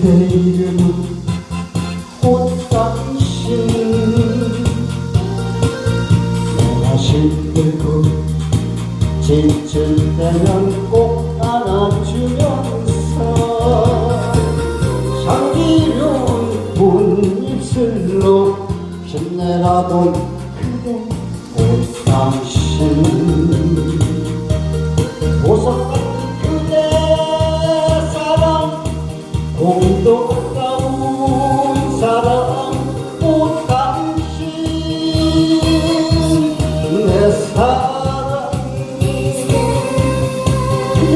그대 이름은 꽃당신 내가 힘들고 지칠 때면 꼭 안아주면서 향기로운 꽃잎슬로 빛내라던 그대 옷당신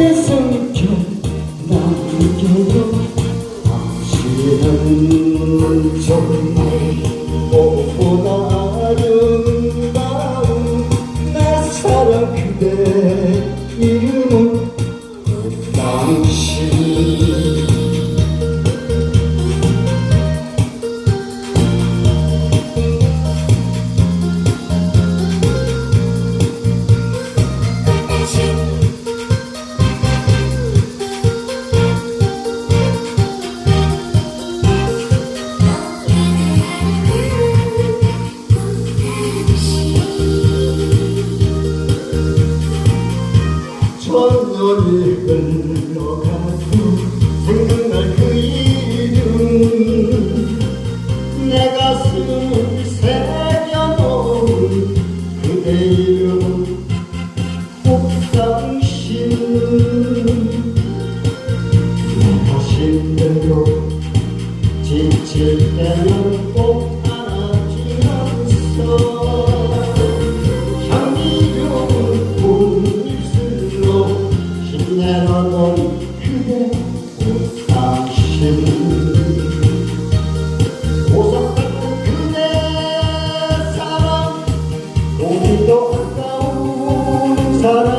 그대 숨겨 남겨요 당신은 정말 꽃보다 아름다운 내 사랑 그대 이름은 당신 sleeping 사랑.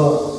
Salvador.